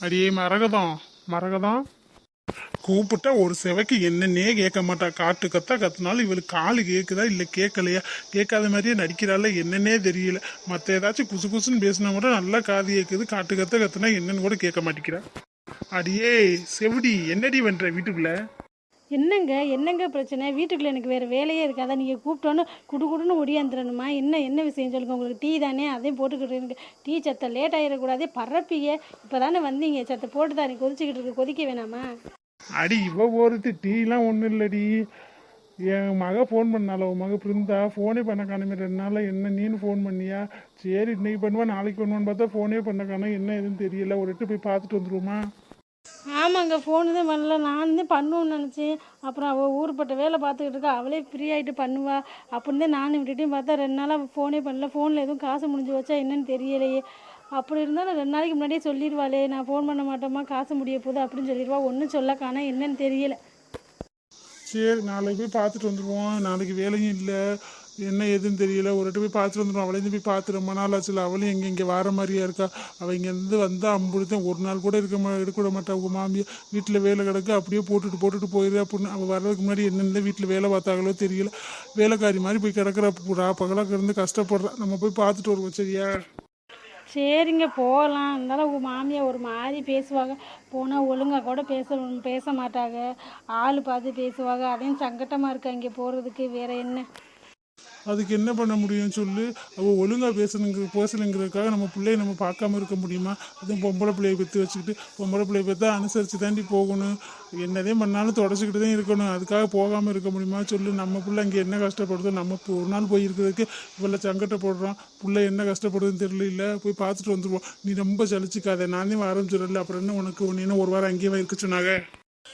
அடியே மரகதம் மரகதம். கூப்பிட்டா ஒரு செவைக்கு என்னன்னே கேட்க மாட்டா. காட்டு கத்தா கத்துனாலும் இவளுக்கு காலு கேட்குதா இல்லை கேட்கலையா? கேட்காத மாதிரியே நடிக்கிறாள் என்னன்னே தெரியல. மற்ற ஏதாச்சும் குசு குசுன்னு பேசினா கூட நல்லா காது கேட்குது காட்டு கத்த கத்துனா என்னன்னு கூட கேட்க மாட்டேங்கிறா அடியே செவிடி என்னடி பண்ற வீட்டுக்குள்ள? என்னங்க என்னங்க பிரச்சனை? வீட்டுக்குள்ள எனக்கு வேறு வேலையே இருக்காதா? நீங்கள் கூப்பிட்டோன்னு குடு குடுன்னு ஒடியாந்துடணுமா என்ன என்ன விஷயம் சொல்லுங்க? உங்களுக்கு டீ தானே? அதையும் போட்டுக்கிட்டு இருக்கு டீ சத்தை லேட் ஆகிடக்கூடாதே பரப்பிய. இப்போ தானே வந்தீங்க. சத்தை போட்டு தானே கொதிச்சுக்கிட்டு இருக்கு. கொதிக்க வேணாமா? அடி இவ போறது டீலாம் ஒன்றும் இல்லடி. என் மக ஃபோன் பண்ணால உன் மக பிருந்தா ஃபோனே பண்ண காணுமே. ரெண்டு நாளில் என்ன நீனு ஃபோன் பண்ணியா? சரி இன்னைக்கு பண்ணுவா நாளைக்கு பண்ணுவான்னு பார்த்தா ஃபோனே பண்ண காணோம். என்ன எதுன்னு தெரியல. ஒரு எட்டு போய் பார்த்துட்டு வந்துருவோமா? ஆமாங்க ஃபோனு தான் பண்ணல. நான் தான் பண்ணுவேன்னு நினச்சேன். அப்புறம் அவள் ஊருப்பட்ட வேலை பார்த்துக்கிட்டு இருக்கா. அவளே ஃப்ரீ ஆகிட்டு பண்ணுவா. அப்படின்னு தான் நானும் விட்டுட்டையும் பார்த்தா ரெண்டு நாளாக ஃபோனே பண்ணல. ஃபோனில் எதுவும் காசு முடிஞ்சு வச்சா என்னன்னு தெரியலையே. அப்படி இருந்தாலும் ரெண்டு நாளைக்கு முன்னாடியே சொல்லிடுவாளே. நான் ஃபோன் பண்ண மாட்டோமா காசு முடிய போகுது அப்படின்னு சொல்லிடுவா. ஒன்றும் சொல்ல காணா. என்னன்னு தெரியல. சரி நாளைக்கு போய் பார்த்துட்டு வந்துடுவோம் நாளைக்கு வேலையும் இல்லை. என்ன ஏதுன்னு தெரியல. ஒரு வாட்டி போய் பார்த்துட்டு வந்துடும் அவளையும் போய் பார்த்து ரொம்ப நாள் ஆச்சுல அவளும் எங்கே இங்கே வர மாதிரியா இருக்கா? அவள் இங்கேருந்து வந்தால் அம்புடுத்தேன் ஒரு நாள் கூட இருக்க மா எடுக்க விட மாட்டா. உங்கள் மாமியை வீட்டில் வேலை கிடக்கு அப்படியே போட்டுட்டு போட்டுட்டு போயிரு. அப்படின்னு அவள் வர்றதுக்கு முன்னாடி என்னென்ன வீட்டில் வேலை பார்த்தாங்களோ தெரியல. வேலைக்காரி மாதிரி போய் கிடக்குற. புறா பகலாக இருந்து கஷ்டப்படுறா. நம்ம போய் பார்த்துட்டு வருவோம். சரியா? சரிங்க போகலாம். இருந்தாலும் உங்கள் மாமியார் ஒரு மாதிரி பேசுவாங்க போனால் ஒழுங்காக கூட பேச பேச மாட்டாங்க ஆள் பார்த்து பேசுவாங்க அதையும் சங்கட்டமாக இருக்கா இங்கே போகிறதுக்கு வேறு என்ன? அதுக்கு என்ன பண்ண முடியும் சொல்லு? அவள் ஒழுங்காக பேசணுங்க பேசணுங்கிறதுக்காக நம்ம பிள்ளைய நம்ம பார்க்காம இருக்க முடியுமா? அதுவும் பொம்பளை பிள்ளையை பெற்று வச்சுக்கிட்டு பொம்பளை பிள்ளைய பெற்றா அனுசரித்து தாண்டி போகணும். என்னதே பண்ணாலும் தொடச்சிக்கிட்டு தான் இருக்கணும். அதுக்காக போகாமல் இருக்க முடியுமா சொல்லு? நம்ம பிள்ளை அங்கே என்ன கஷ்டப்படுதோ நம்ம ஒரு நாள் போய் இருக்கிறதுக்கு இவ்வளோ சங்கட்டப்படுறோம். பிள்ளை என்ன கஷ்டப்படுதுன்னு தெரியல இல்லை போய் பார்த்துட்டு வந்துடுவோம் நீ ரொம்ப சலிச்சிக்காத. நானே ஆரம்பிச்சிடல அப்புறம் என்ன உனக்கு? ஒன்று என்ன ஒரு வாரம் அங்கேயே இருக்க சொன்னாங்க?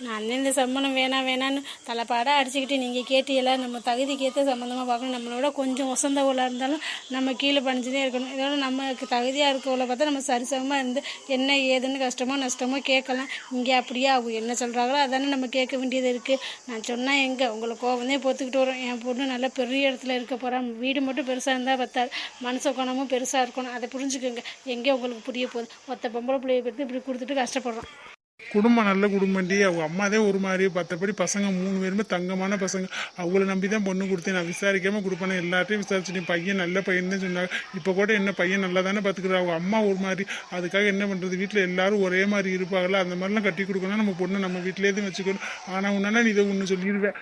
நான் இந்த சம்மணம் வேணாம் வேணான்னு தலைப்பாடாக அடிச்சுக்கிட்டு நீங்கள் கேட்டீங்களா? நம்ம தகுதிக்கு ஏற்ற சம்மந்தமாக பார்க்கணும். நம்மளோட கொஞ்சம் ஒசந்தவளாக இருந்தாலும் நம்ம கீழே பணிச்சுதே இருக்கணும். இதோட நமக்கு தகுதியாக இருக்கவளை பார்த்தா நம்ம சரிசமமாக இருந்து என்ன ஏதுன்னு கஷ்டமோ நஷ்டமோ கேட்கலாம். இங்கே அப்படியே அவங்க என்ன சொல்கிறாங்களோ அதானே நம்ம கேட்க வேண்டியது இருக்குது நான் சொன்னால் எங்கே? உங்களை கோவந்தே பொத்துக்கிட்டு வரும். என் பொண்ணு நல்ல பெரிய இடத்துல இருக்க போகிறா வீடு மட்டும் பெருசாக இருந்தால் பத்தாது. மனசு குணமும் பெருசாக இருக்கணும். அதை புரிஞ்சுக்கோங்க. எங்கே உங்களுக்கு புரிய போகுது? ஒத்த பொம்பளை பிள்ளைய பெற்று இப்படி கொடுத்துட்டு கஷ்டப்படுறோம். குடும்பம் நல்ல குடும்பம்டி அவங்க அம்மாதே ஒரு மாதிரி. மற்றபடி பசங்க மூணு பேருமே தங்கமான பசங்க. அவங்கள நம்பி தான் பொண்ணு கொடுத்தேன். நான் விசாரிக்காமல் கொடுப்பேன். எல்லாத்தையும் விசாரிச்சு பையன் நல்ல பையன் தான் சொன்னாங்க. இப்போ கூட என்ன பையன் நல்லா தானே பார்த்துக்கிறா அவங்க அம்மா ஒரு மாதிரி. அதுக்காக என்ன பண்ணுறது வீட்டில் எல்லாரும் ஒரே மாதிரி இருப்பாங்களா அந்த மாதிரிலாம் கட்டி கொடுக்கணும் நம்ம பொண்ணு நம்ம வீட்டிலேயே தான் வச்சுக்கணும். ஆனால் உன்னால நீ இதை ஒன்று சொல்லிடுவேன்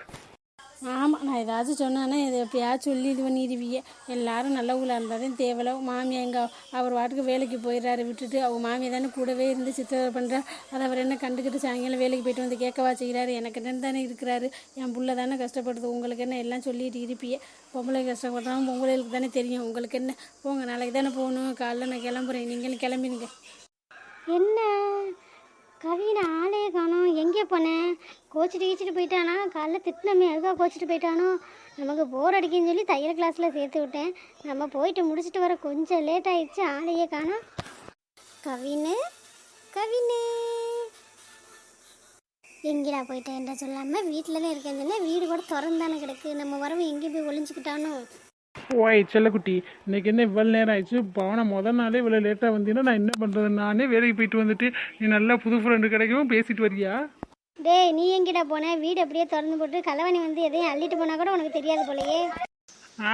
ஆமாம் நான் ஏதாச்சும் சொன்னேன்னா இதை எப்பயாச்சும் சொல்லி இது பண்ணிடுவீங்க எல்லாரும் நல்லவங்களா இருந்தால் தான் தேவலை. மாமியா எங்கள் அவர் வாட்டுக்கு வேலைக்கு போயிடுறாரு விட்டுட்டு அவங்க மாமியை தானே கூடவே இருந்து சித்திரை பண்ணுறா அதை அவர் என்ன கண்டுக்கிட்டு சாயங்காலம் வேலைக்கு போயிட்டு வந்து கேட்கவா செய்கிறாரு எனக்கு என்ன தானே இருக்கிறாரு. என் புள்ள தானே கஷ்டப்படுது. உங்களுக்கு என்ன எல்லாம் சொல்லிட்டு இருப்பியே பொம்பளை கஷ்டப்படுறாங்க பொங்கலுக்கு தானே தெரியும். உங்களுக்கு என்ன? போங்க நாளைக்கு தானே போகணும். காலைல நான் கிளம்புறேன். நீங்களும் கிளம்பிடுங்க என்ன? கவினை ஆளே காணோம். எங்கே போனேன் கோச்சிட்டு கீச்சிட்டு போயிட்டானா? காலைல திட்டினமே அதுக்காக கோச்சிட்டு போயிட்டானோ? நமக்கு போர் அடிக்குன்னு சொல்லி தையல் கிளாஸில் சேர்த்து விட்டேன். நம்ம போயிட்டு முடிச்சிட்டு வர கொஞ்சம் லேட் ஆயிடுச்சு. ஆளையே காணோம். கவினு? கவினே? எங்கேடா போயிட்டேன் என்ற சொல்லாமல் வீட்டில் தான் இருக்கேன்னு சொன்னேன். வீடு கூட திறந்தானே கிடக்கு. நம்ம வரவு எங்கே போய் ஒளிஞ்சுக்கிட்டானோ? ஓய் செல்லக்குட்டி இன்னைக்கு என்ன இவ்வளோ நேரம் ஆயிடுச்சு? பவனை முத நாளே இவ்வளோ லேட்டாக வந்தீங்கன்னா நான் என்ன பண்ணுறது நானே வேலைக்கு போயிட்டு வந்துட்டு நீ நல்லா புது ஃப்ரெண்டு கிடைக்கவும் பேசிட்டு வரியா? டேய் நீ எங்கிட்ட போன? வீடு அப்படியே திறந்து போட்டு கலவணி வந்து எதையும் அள்ளிட்டு போனால் கூட உனக்கு தெரியாது போலயே.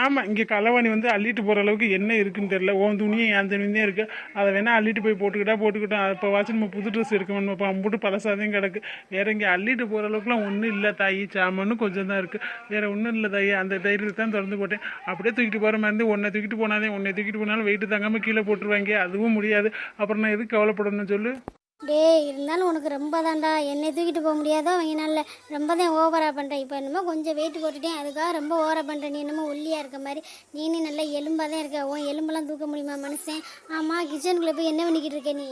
ஆமாம் இங்கே களவாணி வந்து அள்ளிட்டு போகிற அளவுக்கு என்ன இருக்குன்னு தெரியல. உன் துணியும் என் துணியும் தான் இருக்குது அதை வேணால் அள்ளிட்டு போய் போட்டுக்கிட்டா போட்டுக்கிட்டோம். இப்போ வாச்சு நம்ம புது ட்ரெஸ் எடுக்கணும் இப்போ அம்புட்டு பழசாதையும் கிடக்கு. வேற இங்கே அள்ளிட்டு போகிற அளவுக்குலாம் ஒன்றும் இல்லை தாயி. சாமான்னு கொஞ்சம் தான் இருக்குது வேறு ஒன்றும் இல்லை தாயி. அந்த தைரியத்தை தான் திறந்து போட்டேன். அப்படியே தூக்கிட்டு போகிற மாதிரி இருந்து ஒன்றை தூக்கிட்டு போனாதே. உன்னை தூக்கிட்டு போனாலும் வெயிட்டு தங்காமல் கீழே போட்டுருவாங்க. அதுவும் முடியாது. அப்புறம் நான் எதுக்கு கவலைப்படணும்னு சொல்லு? டேய் இருந்தாலும் உனக்கு ரொம்ப தான்டா என்னை தூக்கிட்டு போக முடியாதோ அவங்க நல்ல ரொம்ப தான் ஓவராக பண்ணுறேன் இப்போ என்னமோ கொஞ்சம் வெயிட் போட்டுட்டேன். அதுக்காக ரொம்ப ஓவராக பண்ணுற நீ என்னமோ ஒல்லியாக இருக்க மாதிரி. நீனே நல்லா எலும்பாக தான் இருக்க. உன் எலும்பெல்லாம் தூக்க முடியுமா மனுஷன்? ஆமாம் கிச்சனுக்குள்ளே போய் என்ன பண்ணிக்கிட்டு இருக்க நீ?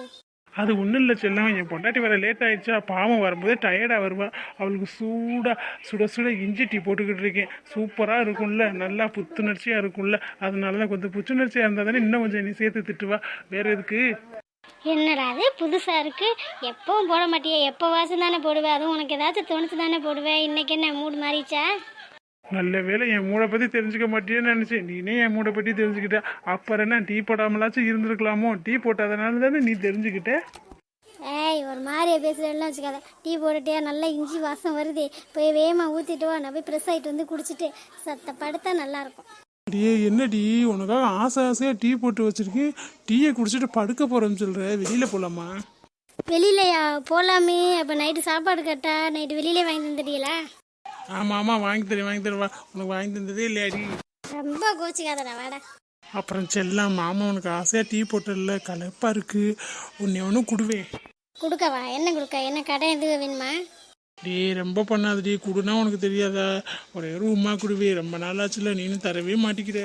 அது ஒன்றும் இல்லை செல்லம் என் பொண்டாட்டி வர லேட் ஆயிடுச்சா? பாவம் வரும்போதே டயர்டாக வருவாள் அவளுக்கு சூடாக சுட சுட இஞ்சி டீ போட்டுக்கிட்டு இருக்கேன். சூப்பராக இருக்கும்ல. நல்லா புத்துணர்ச்சியாக இருக்கும்ல. அதனால தான் கொஞ்சம் புத்துணர்ச்சியாக இருந்தால் தானே இன்னும் கொஞ்சம் நீ சேர்த்து திட்டுவா. வேறு எதுக்கு? என்னடா அது புதுசாக இருக்கு. எப்பவும் போட மாட்டியே. எப்போ வாசம் தானே போடுவேன் அதுவும் உனக்கு ஏதாச்சும் தோணுச்சு தானே போடுவேன் இன்னைக்கு என்ன மூடு மாறிச்சா? நல்ல வேளை என் மூடை பற்றி தெரிஞ்சுக்க மாட்டேன்னு நினச்சேன். நீனே என் மூடை பற்றி தெரிஞ்சுக்கிட்ட. அப்புறம் என்ன டீ போடாமலாச்சும் இருந்திருக்கலாமோ? டீ போட்டாதனால தானே நீ தெரிஞ்சுக்கிட்ட? ஏய் ஒரு மாதிரியா பேசுறேன்லாம் வச்சுக்காத. டீ போட்டுட்டியா? நல்லா இஞ்சி வாசம் வருது. போய் வேகமாக ஊற்றிட்டு வா. நான் போய் ப்ரெஸ் ஆகிட்டு வந்து குடிச்சிட்டு சத்த படுத்தா நல்லா அடியே என்னடி உனக்காக ஆசை ஆசையாக டீ போட்டு வச்சிருக்கேன். டீயை குடிச்சிட்டு படுக்க போகிறேன்னு சொல்கிற வெளியில் போகலாமா வெளியிலயா? போகலாமே அப்போ நைட்டு சாப்பாடு கேட்டா நைட்டு வெளியிலே வாங்கி தந்துட்டீங்களா ஆமாம் ஆமாம் வாங்கி தரேன் வாங்கி தரேன். வா உனக்கு வாங்கி தந்ததே இல்லையாடி? ரொம்ப கோச்சிக்காதடா வாடா. அப்புறம் செல்லம் மாமா உனக்கு ஆசையாக டீ போட்டல கலப்பாக இருக்குது உன்னை ஒன்றும் குடுவேன். கொடுக்கவா? என்ன கொடுக்க? என்ன கடை எது வேணுமா? டேய் ரொம்ப பண்ணாதடி குடுனா உனக்கு தெரியாதா? ஒரே உமா குடுவே ரொம்ப நாளாச்சுல நீனும் தரவே மாட்டிக்கிற.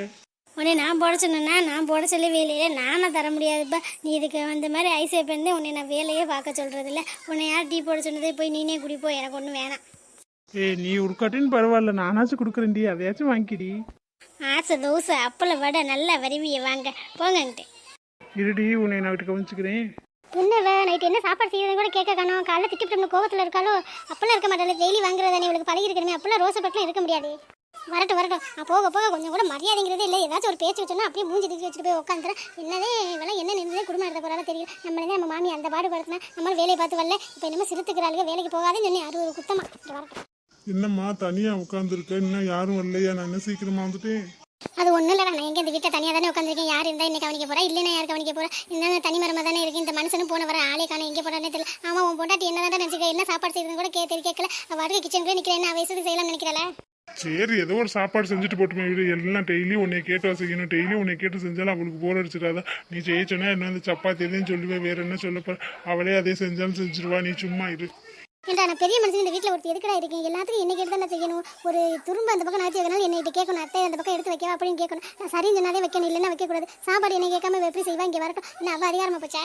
உன்னை நான் போட சொன்னேன்னா நான் போட சொல்லி வேலையே நானும் தர முடியாதுப்பா. நீ இதுக்கு அந்த மாதிரி ஐசை பண்ணி உன்னை நான் வேலையே பார்க்க சொல்கிறது இல்லை உன்னை யார் டீ போட சொன்னதே போய் நீனே குடிப்போ எனக்கு ஒன்றும் வேணாம். ஏய் நீ உட்காட்டின்னு பரவாயில்ல நானாச்சும் கொடுக்குறேன்டி அதையாச்சும் வாங்கிக்கிடி. ஆசை தோசை அப்பள வடை நல்லா வருவிய வாங்க போங்கன்ட்டு. இருடி உன்னை நான் வீட்டுக்கு கவனிச்சுக்கிறேன் என்னவ நைட் என்ன சாப்பாடு செய்யறது கூட கேட்க காணும். காலைல திட்டிட்டு கோவத்தில் இருக்காளோ? அப்பெல்லாம் இருக்க மாட்டாள். டெய்லி வாங்குறதானே இவளுக்கு பழகி இருக்கணுமே அப்பெல்லாம் ரோசப்பட்டுலாம் இருக்க முடியாது. வரட்டும் வரட்டும். நான் போக போக கொஞ்சம் கூட மரியாதைங்கிறதே இல்லை. ஏதாச்சும் ஒரு பேச்சு வச்சோன்னா அப்படியே மூஞ்சி தூக்கி வச்சுட்டு போய் உட்காந்துறேன் என்னதே இவெல்லாம் என்ன நின்றதே குடும்பம் எடுத்த போறாலும் தெரியல. நம்மளே நம்ம மாமி அந்த பாடு படுத்தினா நம்ம வேலையை பார்த்து வரல. இப்போ என்னமோ சிறுத்துக்கிறாளுங்க வேலைக்கு போகாதுன்னு சொன்னி அது ஒரு குத்தமா. வரட்டும். என்னம்மா தனியாக உட்காந்துருக்க இன்னும் யாரும் வரலையா? நான் என்ன சீக்கிரமா வந்துட்டேன். அது ஒன்றும் இல்லை நான் எங்கே இந்த வீட்டில் தனியாக தானே உட்காந்துருக்கேன் யார் இருந்தால் என்ன கவனிக்க போகிறா இல்லைன்னா யார் கவனிக்க போறா? இந்த தனி மரமாக தானே இருக்கு? இந்த மனுஷனும் போன வர ஆளே காண எங்கே போறானே தெரியல. ஆமாம் உன் பொண்டாட்டி என்ன தான் நினச்சிக்க என்ன சாப்பாடு செய்யுதுன்னு கூட கேட்டு கேட்கல. வாடகை கிச்சனுக்குள்ளே நிற்கிறேன் என்ன வயசுக்கு செய்யலாம்னு நினைக்கிறாள? சரி ஏதோ ஒரு சாப்பாடு செஞ்சுட்டு போட்டுமே வீடு. எல்லாம் டெய்லி உன்னை கேட்டு செய்யணும் டெய்லி உன்னை கேட்டு செஞ்சாலும் அவளுக்கு போர் அடிச்சிடாதா. நீ ஜெயிச்சோன்னா என்ன வந்து சப்பாத்தி எதையும் சொல்லுவேன் வேற என்ன சொல்லப்ப அவளே அதே செஞ்சாலும் செஞ்சிருவா. நீ சும்மா இரு. ஏன்டா நான் பெரிய மனுஷன் இந்த வீட்டில் ஒருத்தர் எதுக்கடா இருக்கேன்? எல்லாத்துக்கும் என்ன கேட்டு தான் செய்யணும். ஒரு துரும்பு அந்த பக்கம் நகர்த்தி வைக்கணும் என்னை கேட்கணும் அத்தை அந்த பக்கம் எடுத்து வைக்கவா அப்படின்னு கேட்கணும். நான் சரின்னு சொன்னாலே வைக்கணும் இல்லைன்னா வைக்கக்கூடாது. சாப்பாடு என்ன கேட்காம எப்படி செய்வா? இங்கே வரட்டும். என்ன அவள் அதிகாரமா போச்சா?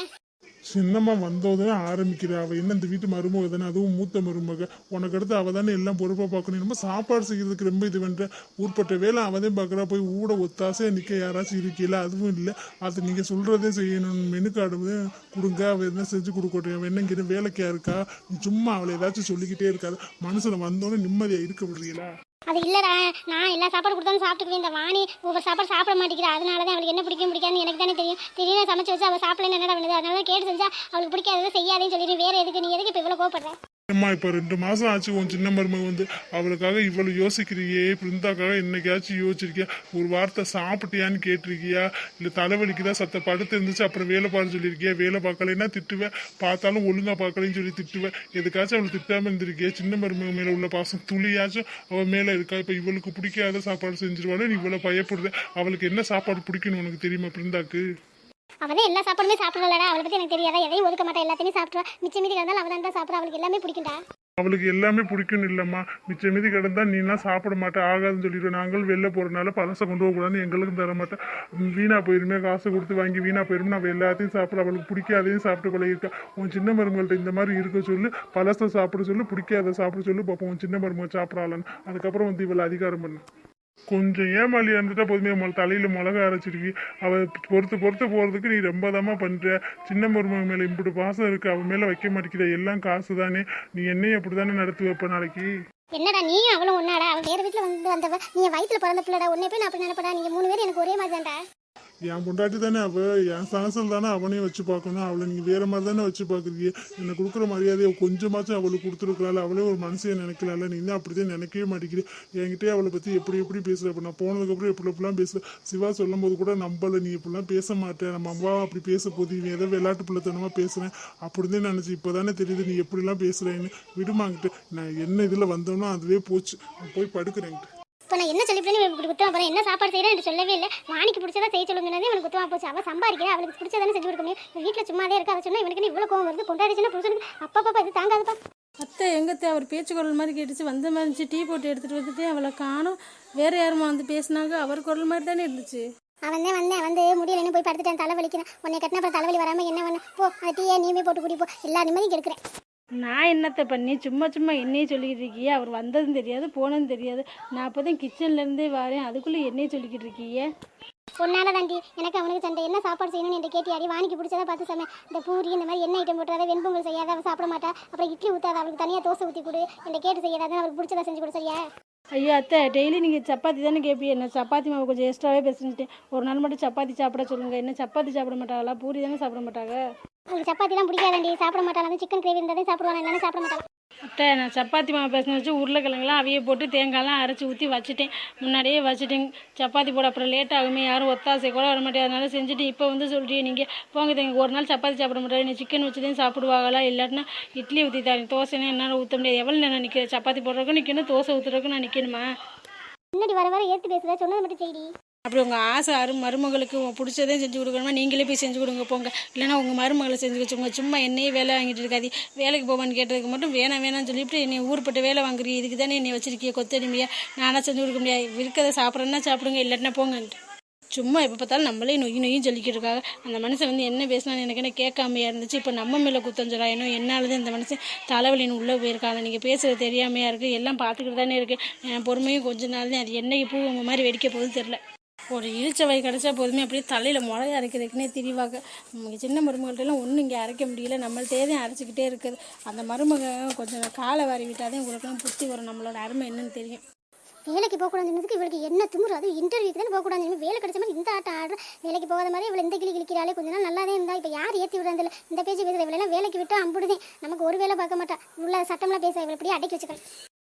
சின்னம்மா வந்தோதே ஆரம்பிக்கிறா. அவ என்ன இந்த வீட்டு மருமக தானே அதுவும் மூத்த மருமக. உனக்கு அடுத்து அவ தானே எல்லாம் பொறுப்பா பார்க்கணும். நம்ம சாப்பாடு செய்யறதுக்கு ரொம்ப இது பண்ற. ஊர்பட்ட வேலை அவதான் பார்க்கறா. போய் ஊட ஒத்தாசையா நிக்க யாராச்சும் இருக்கல அதுவும் இல்லை. அது நீங்க சொல்றதே செய்யணும். மெனு கார்டு கொடுங்க. அவ என்ன செஞ்சு கொடுக்கட்டும். அவன் என்ன இங்க வேலைக்கா இருக்கா? சும்மா அவளை ஏதாச்சும் சொல்லிக்கிட்டே இருக்காது. மனுஷனை வந்தோடனே நிம்மதியா இருக்க முடியல அது இல்லைடா நான் எல்லா சாப்பாடு கொடுத்தாலும் சாப்பிட்டுக்குவேன். இந்த வாணி ஒவ்வொரு சாப்பாடு சாப்பிட மாட்டேங்கிறா. அதனால தான் அவளுக்கு என்ன பிடிக்கும் பிடிக்காதுன்னு எனக்கு தானே தெரியும். திடீர்னு சமைச்சு வச்சு அவள் சாப்பிடலன்னு என்னடா பண்ணுது? அதனால கேட்டு செஞ்சா அவளுக்கு பிடிக்காததை செய்யாதேன்னு சொல்லிட்டு வேறு எதுக்கு? நீ எதுக்கு இப்போ இவ்வளோ கோவப்படுற? அம்மா இப்போ ரெண்டு மாதம் ஆச்சு உன் சின்ன மருமக வந்து அவளுக்காக இவ்வளோ யோசிக்கிறியே பிருந்தாக்காக என்னைக்காச்சும் யோசிச்சிருக்கியா? ஒரு வார்த்தை சாப்பிட்டியான்னு கேட்டிருக்கியா? இல்லை தலைவலிக்குதா? சத்த படுத்து இருந்துச்சு அப்புறம் வேலை பார்க்க சொல்லியிருக்கியா? வேலை பார்க்கலைன்னா திட்டுவேன் பார்த்தாலும் ஒழுங்கா பார்க்கலைன்னு சொல்லி திட்டுவேன் எதுக்காச்சும் அவளை திட்டாமல் இருந்திருக்கியா? சின்ன மருமக மேலே உள்ள பாசம் துளியாச்சும் அவள் மேலே இருக்கா? இப்போ இவளுக்கு பிடிக்காத சாப்பாடு செஞ்சிருவாள்? நீ இவ்வளவு பயப்படுற. அவளுக்கு என்ன சாப்பாடு பிடிக்கணும் உனக்கு தெரியுமா பிருந்தாக்கு? அவள் தான் எல்லா சாப்பாடுமே சாப்பிடலடா அவளை பற்றி எனக்கு தெரியாதா? எதையும் ஒதுக்க மாட்டா. எல்லாத்தையுமே சாப்பிடுவா மிச்ச மீதி கிடந்தாலும் அவள் தான் சாப்பிட்றா அவளுக்கு எல்லாமே பிடிக்கும்டா. அவளுக்கு எல்லாமே பிடிக்கும் இல்லம்மா. மிச்ச மீதி கிடந்தா நீலாம் சாப்பிட மாட்டேன் ஆகாதுன்னு சொல்லிடுவோம் நாங்கள் வெளில போகிறனால பழசை கொண்டு போகக்கூடாதுன்னு எங்களுக்கும் தர மாட்டேன் வீணாக வீணா போயிருமே. காசு கொடுத்து வாங்கி வீணா போயிருமே. நம்ம எல்லாத்தையும் சாப்பிட அவளுக்கு பிடிக்காதையும் சாப்பிட்டு பழகிருக்கா உன் சின்ன மருமகள்கிட்ட இந்த மாதிரி இருக்க சொல்லு. பழசை சாப்பிட சொல்லு. பிடிக்காத சாப்பிட சொல்லு. பார்ப்போம் உன் சின்ன மருமகள் சாப்பிடலான்னு அதுக்கப்புறம் வந்து இவளை அதிகாரம் பண்ணு. கொஞ்சம் ஏமாலியா இருந்துட்டா போதுமே மொ- தலையில மிளகா அரைச்சிருக்கி அவ பொறுத்து பொறுத்து போறதுக்கு நீ ரொம்ப தாமா பண்ற. சின்ன மருமக மேல இப்படி பாசம் இருக்கு அவன் மேல வைக்க மாட்டேங்கிற எல்லாம் காசு தானே நீ என்னையும் அப்படிதானே நடத்தி வைப்ப நாளைக்கு? என்னடா நீயும் அவளும் ஒன்னாடா? அவள் வேறு வீட்டில் வந்து வந்தவ நீ வயிற்றுல பிறந்த பிள்ளைடா உன்னை போய் நான் அப்படி நினைப்படா நீங்கள் மூணு பேர் எனக்கு ஒரே மாதிரி தான்டா என் பொண்டாட்டி தானே அவ? என் சாசல் தானே அவனையும் வச்சு பார்க்கணும். அவளை நீங்க வேற மாதிரி தானே வச்சு பாக்குறீங்க எனக்கு கொடுக்குற மரியாதையை கொஞ்சமாச்சும் அவளுக்கு கொடுத்துருக்கலாம்ல. அவளே ஒரு மனசையை நினைக்கலாம்ல. நீ தான் அப்படிதான் நினைக்கவே மாட்டேங்கிறேன் என்கிட்டயே அவளை பத்தி எப்படி எப்படி பேசுற? அப்ப நான் போனதுக்கப்புறம் எப்படி எப்படிலாம் பேசுற? சிவா சொல்லும் போது கூட நம்மள நீ இப்படிலாம் பேச மாட்டேன். நம்ம அம்மா அப்படி பேச போது நீ ஏதோ விளையாட்டு பிள்ளைத்தனமா பேசுறேன். அப்படிதான் நினைச்சு இப்பதானே தெரியுது நீ எப்படிலாம் பேசுறேன்னு. விடுமாங்கிட்டு நான் என்ன இதுல வந்தோம்னா அதுவே போச்சு. நான் போய் படுக்கிறேங்கிட்டு இப்போ நான் என்ன சொல்லிவிட்டேன்னு இப்படி குத்தமா போகிறேன் என்ன சாப்பாடு செய்கிறேன் சொல்லவே இல்லை. வாணிக்கு பிடிச்சதா செய்ய சொல்லுங்கிறது இவனுக்கு குத்தமா போச்சு. அவள் சம்பாதிக்கிறா. அவளுக்கு பிடிச்சதானே செஞ்சு கொடுக்க முடியும் வீட்டில் சும்மாதே இருக்கா? அவள் சொன்னா இவனுக்கு இவ்வளோ கோவம் வருது. கொண்டாடிச்சுன்னா புருஷனுக்கு அப்பா பாப்பா இது தாங்காதுப்பா. அத்தை எங்கத்தை? அவர் பேச்சு குரல் மாதிரி கேட்டுச்சு. வந்த மாதிரி இருந்துச்சு. டீ போட்டு எடுத்துகிட்டு வந்துட்டு அவளை காணும். வேற யாருமா வந்து பேசினாங்க? அவர் குரல் மாதிரி தானே இருந்துச்சு. அவன் தான் வந்தேன். வந்து முடியலன்னு போய் படுத்துட்டேன். தலை வலிக்கிறேன் உன்னை கட்டின அப்புறம் தலைவலி வராமல் என்ன பண்ண? போ அந்த டீயை நீமே போட்டு குடி போ. எல்லா நிம்மதியும் கெடுக்கிறேன். நான் என்னத்தை பண்ணி சும்மா சும்மா என்னையே சொல்லிக்கிட்டு இருக்கீங்க அவர் வந்ததும் தெரியாது போனதும் தெரியாது. நான் அப்போ தான் கிச்சன்லேருந்தே வரேன். அதுக்குள்ளே என்னையே சொல்லிக்கிட்டு இருக்கீங்க பொண்ணால தாண்டி எனக்கு அவனுக்கு சண்டை என்ன சாப்பாடு செய்யணும்னு என்கிட்ட கேட்டியாடி? வாணிக்கு பிடிச்சதா பார்த்து சமை. இந்த பூரி இந்த மாதிரி என்ன ஐட்டம் போட்டுறாத வெண்பொங்கல் செய்யாத அவள் சாப்பிட மாட்டா. அப்புறம் இட்லி ஊத்தாத அவளுக்கு தனியாக தோசை ஊற்றி கொடு. என்கிட்ட கேட்டு செய்யாத அவளுக்கு பிடிச்சதா செஞ்சு கொடு சரியா? ஐயோ அத்தை டெய்லி நீங்கள் சப்பாத்தி தானே கேட்பீங்க என்ன சப்பாத்தி மாவு கொஞ்சம் எக்ஸ்ட்ராவே பேசிட்டேன் ஒரு நாள் மட்டும் சப்பாத்தி சாப்பிட சொல்லுங்கள் என்ன சப்பாத்தி சாப்பிட மாட்டாங்களா பூரி தானே சாப்பிட மாட்டாங்க. உங்களுக்கு சப்பாத்திலாம் பிடிக்காதாண்டி. சாப்பிட மாட்டாங்க சிக்கன் கிரேவி இருந்தாலே சாப்பிடுவாங்க இல்லைன்னா சாப்பிட மாட்டாங்க அத்தை நான் சப்பாத்தி மாவு பேசின வச்சு உருளைக்கிழங்குலாம் அவிய போட்டு தேங்காய்லாம் அரைச்சி ஊற்றி வச்சுட்டேன். முன்னாடியே வச்சுட்டேன். சப்பாத்தி போட அப்புறம் லேட் ஆகுமே. யாரும் ஒத்தாசை கூட வர மாட்டேன். அதனால செஞ்சுட்டு இப்போ வந்து சொல்கிறீங்க நீங்கள் போங்க தேங்க ஒரு நாள் சப்பாத்தி சாப்பிட மாட்டாங்க நீ சிக்கன் வச்சு தான் சாப்பிடுவாங்களா இல்லாட்டினா இட்லி ஊற்றி தாங்க தோசைனா என்னால் ஊற்ற முடியாது. எவ்வளோ நேரம் நிற்கிறேன் சப்பாத்தி போடுறதுக்கும் நிற்கணும் தோசை ஊற்றுறதுக்கும் நான் நிற்கணுமா முன்னாடி வர வர ஏற்று பேசுகிற சொன்னது மட்டும் செய்டி. அப்படி உங்கள் ஆசை அரு மருமகளுக்கு பிடிச்சதே செஞ்சு கொடுக்கணுமா? நீங்களே போய் செஞ்சு கொடுங்க போங்க. இல்லைன்னா உங்கள் மருமகளை செஞ்சு வச்சுக்கோங்க சும்மா என்னையே வேலை வாங்கிட்டு இருக்காது. வேலைக்கு போவான்னு கேட்டதுக்கு மட்டும் வேணாம் வேணாம்னு சொல்லிவிட்டு என்னை ஊர்பட்டு வேலை வாங்குறீ இதுக்கு தானே என்னை வச்சிருக்கிய கொத்தடிமையா? நானாக செஞ்சு கொடுக்க முடியாது. இருக்கிறத சாப்பிட்றேன்னா சாப்பிடுங்க இல்லாட்டினா போங்கன்ட்டு. சும்மா எப்போ பார்த்தாலும் நம்மளே நொய் நொய்யும் சொல்லிக்கிட்டு இருக்காங்க. அந்த மனுஷன் வந்து என்ன பேசினாலும் எனக்கு என்ன கேட்காமையா இருந்துச்சு? இப்போ நம்ம மேலே குத்தம் சொல்கிறாயனோ என்னாலதான் இந்த மனுஷன் தலைவலின்னு உள்ளே போயிருக்காங்க நீங்கள் பேசுகிறது தெரியாமையா இருக்குது எல்லாம் பார்த்துக்கிட்டு தானே இருக்குது என் பொறுமையும் கொஞ்ச நாள் தான் அது என்னைக்கு பூ உங்கள் மாதிரி வெடிக்க போகுது தெரில ஒரு இழிச்ச கிடச்சா போதுமே அப்படியே தலையில் முளைய அரைக்கிறதுக்குன்னே திரிவாங்க நமக்கு சின்ன மருமகள்கிட்டலாம் ஒன்றும் இங்கே அரைக்க முடியல. நம்மள்ட்டே தான் அரைச்சிக்கிட்டே இருக்குது. அந்த மருமக கொஞ்சம் காலை வாரி விட்டாதே உங்களுக்குலாம் புத்தி வரும். நம்மளோட அருமை என்னன்னு தெரியும். வேலைக்கு போகக்கூடாதுன்னு இவளுக்கு என்ன திமுரு? அது இன்டர்வியூக்கு தானே போகக்கூடாது வேலை கிடைச்ச மாதிரி இந்த ஆட்டம் ஆடுற. வேலைக்கு போகாத மாதிரி இவ்வளோ இந்த கிளி கிளிக்கிறாளே. கொஞ்ச நாள் நல்லாவே இருந்தா. இப்போ யார் ஏற்றி விடுறதில்ல இந்த பேச்சு பேசுகிற இவளெல்லாம் வேலைக்கு விட்டு அம்புடுதே. நமக்கு ஒரு வேலை பார்க்க மாட்டா. உள்ள சட்டம்லாம் பேச இவளை இப்படியே அடக்கி வச்சுக்கலாம்